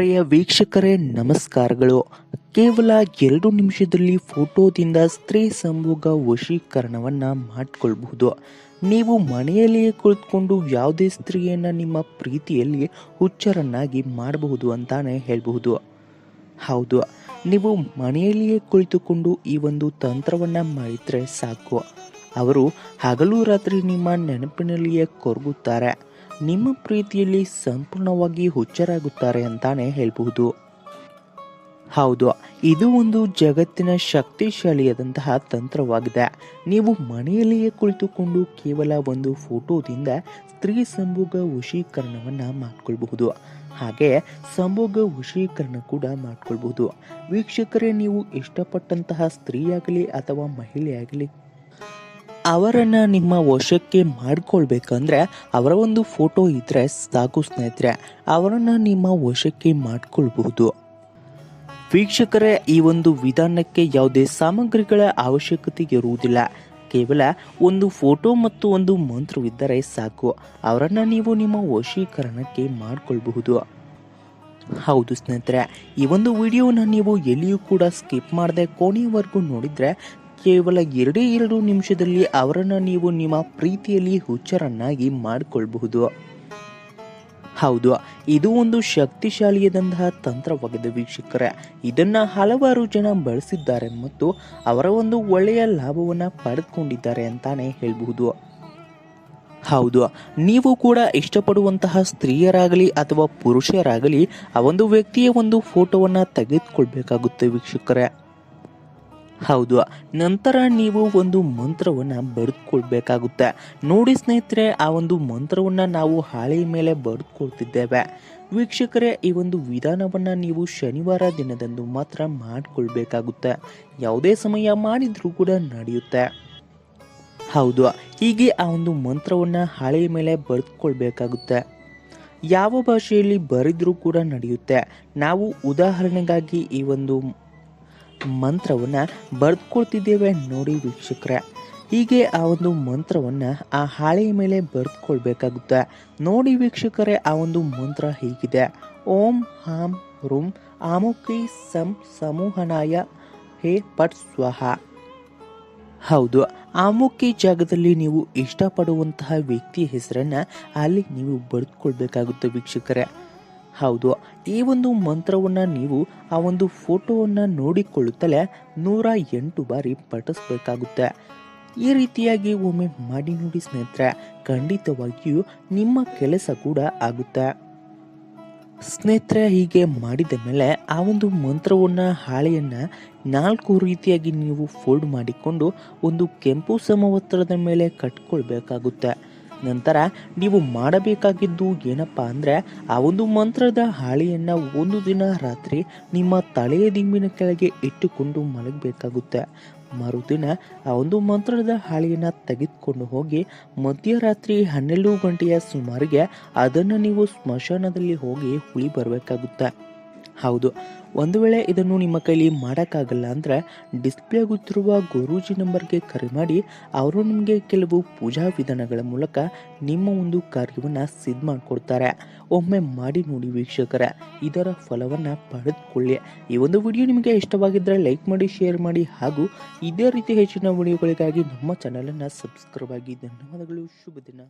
ಪ್ರಿಯ ವೀಕ್ಷಕರೇ, ನಮಸ್ಕಾರಗಳು. ಕೇವಲ ಎರಡು ನಿಮಿಷದಲ್ಲಿ ಫೋಟೋದಿಂದ ಸ್ತ್ರೀ ಸಂಭೋಗ ವಶೀಕರಣವನ್ನು ಮಾಡಿಕೊಳ್ಬಹುದು. ನೀವು ಮನೆಯಲ್ಲಿಯೇ ಕುಳಿತುಕೊಂಡು ಯಾವುದೇ ಸ್ತ್ರೀಯನ್ನು ನಿಮ್ಮ ಪ್ರೀತಿಯಲ್ಲಿ ಹುಚ್ಚರನ್ನಾಗಿ ಮಾಡಬಹುದು ಅಂತಾನೆ ಹೇಳಬಹುದು. ಹೌದು, ನೀವು ಮನೆಯಲ್ಲಿಯೇ ಕುಳಿತುಕೊಂಡು ಈ ಒಂದು ತಂತ್ರವನ್ನು ಮಾಡಿದರೆ ಸಾಕು. ಅವರು ಹಗಲು ರಾತ್ರಿ ನಿಮ್ಮ ನೆನಪಿನಲ್ಲಿಯೇ ಕೊರಗುತ್ತಾರೆ. ನಿಮ್ಮ ಪ್ರೀತಿಯಲ್ಲಿ ಸಂಪೂರ್ಣವಾಗಿ ಹುಚ್ಚರಾಗುತ್ತಾರೆ ಅಂತಾನೆ ಹೇಳಬಹುದು. ಹೌದು, ಇದು ಒಂದು ಜಗತ್ತಿನ ಶಕ್ತಿಶಾಲಿಯಾದಂತಹ ತಂತ್ರವಾಗಿದೆ. ನೀವು ಮನೆಯಲ್ಲಿಯೇ ಕುಳಿತುಕೊಂಡು ಕೇವಲ ಒಂದು ಫೋಟೋದಿಂದ ಸ್ತ್ರೀ ಸಂಭೋಗ ವಶೀಕರಣವನ್ನು ಮಾಡಿಕೊಳ್ಬಹುದು. ಹಾಗೆ ಸಂಭೋಗ ವಶೀಕರಣ ಕೂಡ ಮಾಡಿಕೊಳ್ಬಹುದು. ವೀಕ್ಷಕರೇ, ನೀವು ಇಷ್ಟಪಟ್ಟಂತಹ ಸ್ತ್ರೀಯಾಗಲಿ ಅಥವಾ ಮಹಿಳೆಯಾಗಲಿ ಅವರನ್ನ ನಿಮ್ಮ ವಶಕ್ಕೆ ಮಾಡ್ಕೊಳ್ಬೇಕಂದ್ರೆ ಅವರ ಒಂದು ಫೋಟೋ ಇದ್ರೆ ಸಾಕು ಸ್ನೇಹಿತರೆ, ಅವರನ್ನ ನಿಮ್ಮ ವಶಕ್ಕೆ ಮಾಡ್ಕೊಳ್ಬಹುದು. ವೀಕ್ಷಕರೇ, ಈ ಒಂದು ವಿಧಾನಕ್ಕೆ ಯಾವುದೇ ಸಾಮಗ್ರಿಗಳ ಅವಶ್ಯಕತೆ ಇರುವುದಿಲ್ಲ. ಕೇವಲ ಒಂದು ಫೋಟೋ ಮತ್ತು ಒಂದು ಮಂತ್ರವಿದ್ದರೆ ಸಾಕು. ಅವರನ್ನ ನೀವು ನಿಮ್ಮ ವಶೀಕರಣಕ್ಕೆ ಮಾಡಿಕೊಳ್ಬಹುದು. ಹೌದು ಸ್ನೇಹಿತರೆ, ಈ ಒಂದು ವಿಡಿಯೋನ ನೀವು ಎಲ್ಲಿಯೂ ಕೂಡ ಸ್ಕಿಪ್ ಮಾಡದೆ ಕೊನೆಯವರೆಗೂ ನೋಡಿದ್ರೆ ಕೇವಲ ಎರಡೇ ಎರಡು ನಿಮಿಷದಲ್ಲಿ ಅವರನ್ನು ನೀವು ನಿಮ್ಮ ಪ್ರೀತಿಯಲ್ಲಿ ಹುಚ್ಚರನ್ನಾಗಿ ಮಾಡಿಕೊಳ್ಬಹುದು. ಹೌದು, ಇದು ಒಂದು ಶಕ್ತಿಶಾಲಿಯಾದಂತಹ ತಂತ್ರವಾಗಿದೆ ವೀಕ್ಷಕರೇ. ಇದನ್ನ ಹಲವಾರು ಜನ ಬಳಸಿದ್ದಾರೆ ಮತ್ತು ಅವರ ಒಂದು ಒಳ್ಳೆಯ ಲಾಭವನ್ನು ಪಡೆದುಕೊಂಡಿದ್ದಾರೆ ಅಂತಾನೆ ಹೇಳಬಹುದು. ಹೌದು, ನೀವು ಕೂಡ ಇಷ್ಟಪಡುವಂತಹ ಸ್ತ್ರೀಯರಾಗಲಿ ಅಥವಾ ಪುರುಷರಾಗಲಿ, ಆ ಒಂದು ವ್ಯಕ್ತಿಯ ಒಂದು ಫೋಟೋವನ್ನು ತೆಗೆದುಕೊಳ್ಬೇಕಾಗುತ್ತೆ ವೀಕ್ಷಕರೇ. ಹೌದು, ನಂತರ ನೀವು ಒಂದು ಮಂತ್ರವನ್ನು ಬರೆದುಕೊಳ್ಬೇಕಾಗುತ್ತೆ. ನೋಡಿ ಸ್ನೇಹಿತರೆ, ಆ ಒಂದು ಮಂತ್ರವನ್ನು ನಾವು ಹಾಳೆಯ ಮೇಲೆ ಬರೆದುಕೊಳ್ತಿದ್ದೇವೆ. ವೀಕ್ಷಕರೇ, ಈ ಒಂದು ವಿಧಾನವನ್ನು ನೀವು ಶನಿವಾರ ದಿನದಂದು ಮಾತ್ರ ಮಾಡಿಕೊಳ್ಬೇಕಾಗುತ್ತೆ. ಯಾವುದೇ ಸಮಯ ಮಾಡಿದರೂ ಕೂಡ ನಡೆಯುತ್ತೆ. ಹೌದು, ಹೀಗೆ ಆ ಒಂದು ಮಂತ್ರವನ್ನು ಹಾಳೆಯ ಮೇಲೆ ಬರೆದುಕೊಳ್ಬೇಕಾಗುತ್ತೆ. ಯಾವ ಭಾಷೆಯಲ್ಲಿ ಬರೆದರೂ ಕೂಡ ನಡೆಯುತ್ತೆ. ನಾವು ಉದಾಹರಣೆಗಾಗಿ ಈ ಒಂದು ಮಂತ್ರವನ್ನ ಬರೆದುಕೊಳ್ತಿದ್ದೇವೆ ನೋಡಿ ವೀಕ್ಷಕರೇ. ಹೀಗೆ ಆ ಒಂದು ಮಂತ್ರವನ್ನ ಆ ಹಾಳೆಯ ಮೇಲೆ ಬರೆದುಕೊಳ್ಬೇಕಾಗುತ್ತೆ. ನೋಡಿ ವೀಕ್ಷಕರೇ, ಆ ಒಂದು ಮಂತ್ರ ಹೀಗಿದೆ. ಓಂ ಹಾಂ ರುಂ ಆಮುಕಿ ಸಂ ಸಮೂಹನಾಯ ಹೇ ಪಟ್ ಸ್ವಹ. ಹೌದು ಆಮುಖಿ ಜಾಗದಲ್ಲಿ ನೀವು ಇಷ್ಟಪಡುವಂತಹ ವ್ಯಕ್ತಿಯ ಹೆಸರನ್ನ ಅಲ್ಲಿ ನೀವು ಬರೆದುಕೊಳ್ಬೇಕಾಗುತ್ತೆ ವೀಕ್ಷಕರೇ. ಹೌದು, ಈ ಒಂದು ಮಂತ್ರವನ್ನು ನೀವು ಆ ಒಂದು ಫೋಟೋವನ್ನು ನೋಡಿಕೊಳ್ಳುತ್ತಲೇ ನೂರ ಎಂಟು ಬಾರಿ ಪಠಿಸ್ಬೇಕಾಗುತ್ತೆ. ಈ ರೀತಿಯಾಗಿ ಒಮ್ಮೆ ಮಾಡಿ ನೋಡಿ ಸ್ನೇಹಿತರೆ, ಖಂಡಿತವಾಗಿಯೂ ನಿಮ್ಮ ಕೆಲಸ ಕೂಡ ಆಗುತ್ತೆ. ಸ್ನೇಹಿತರೆ, ಹೀಗೆ ಮಾಡಿದ ಮೇಲೆ ಆ ಒಂದು ಮಂತ್ರವನ್ನು, ಹಾಳೆಯನ್ನು ನಾಲ್ಕು ರೀತಿಯಾಗಿ ನೀವು ಫೋಲ್ಡ್ ಮಾಡಿಕೊಂಡು ಒಂದು ಕೆಂಪು ಸಮವಸ್ತ್ರದ ಮೇಲೆ ಕಟ್ಕೊಳ್ಬೇಕಾಗುತ್ತೆ. ನಂತರ ನೀವು ಮಾಡಬೇಕಾಗಿದ್ದು ಏನಪ್ಪಾ ಅಂದರೆ ಆ ಒಂದು ಮಂತ್ರದ ಹಾಳೆಯನ್ನು ಒಂದು ದಿನ ರಾತ್ರಿ ನಿಮ್ಮ ತಲೆಯ ದಿಂಬಿನ ಕೆಳಗೆ ಇಟ್ಟುಕೊಂಡು ಮಲಗಬೇಕಾಗುತ್ತೆ. ಮರುದಿನ ಆ ಒಂದು ಮಂತ್ರದ ಹಾಳೆಯನ್ನು ತೆಗೆದುಕೊಂಡು ಹೋಗಿ ಮಧ್ಯರಾತ್ರಿ ಹನ್ನೆರಡು ಗಂಟೆಯ ಸುಮಾರಿಗೆ ಅದನ್ನು ನೀವು ಸ್ಮಶಾನದಲ್ಲಿ ಹೋಗಿ ಹುಳಿ ಬರಬೇಕಾಗುತ್ತೆ. ಹೌದು ಒಂದು ವೇಳೆ ಇದನ್ನು ನಿಮ್ಮ ಕೈಲಿ ಮಾಡೋಕ್ಕಾಗಲ್ಲ ಅಂದರೆ ಡಿಸ್ಪ್ಲೇ ಆಗುತ್ತಿರುವ ಗುರೂಜಿ ನಂಬರ್ಗೆ ಕರೆ ಮಾಡಿ, ಅವರು ನಿಮಗೆ ಕೆಲವು ಪೂಜಾ ವಿಧಾನಗಳ ಮೂಲಕ ನಿಮ್ಮ ಒಂದು ಕಾರ್ಯವನ್ನು ಸಿದ್ಧ ಮಾಡಿಕೊಡ್ತಾರೆ. ಒಮ್ಮೆ ಮಾಡಿ ನೋಡಿ ವೀಕ್ಷಕರ, ಇದರ ಫಲವನ್ನು ಪಡೆದುಕೊಳ್ಳಿ. ಈ ಒಂದು ವಿಡಿಯೋ ನಿಮಗೆ ಇಷ್ಟವಾಗಿದ್ದರೆ ಲೈಕ್ ಮಾಡಿ ಶೇರ್ ಮಾಡಿ ಹಾಗೂ ಇದೇ ರೀತಿ ಹೆಚ್ಚಿನ ವಿಡಿಯೋಗಳಿಗಾಗಿ ನಮ್ಮ ಚಾನಲನ್ನು ಸಬ್ಸ್ಕ್ರೈಬ್ ಆಗಿ. ಧನ್ಯವಾದಗಳು, ಶುಭ ದಿನ.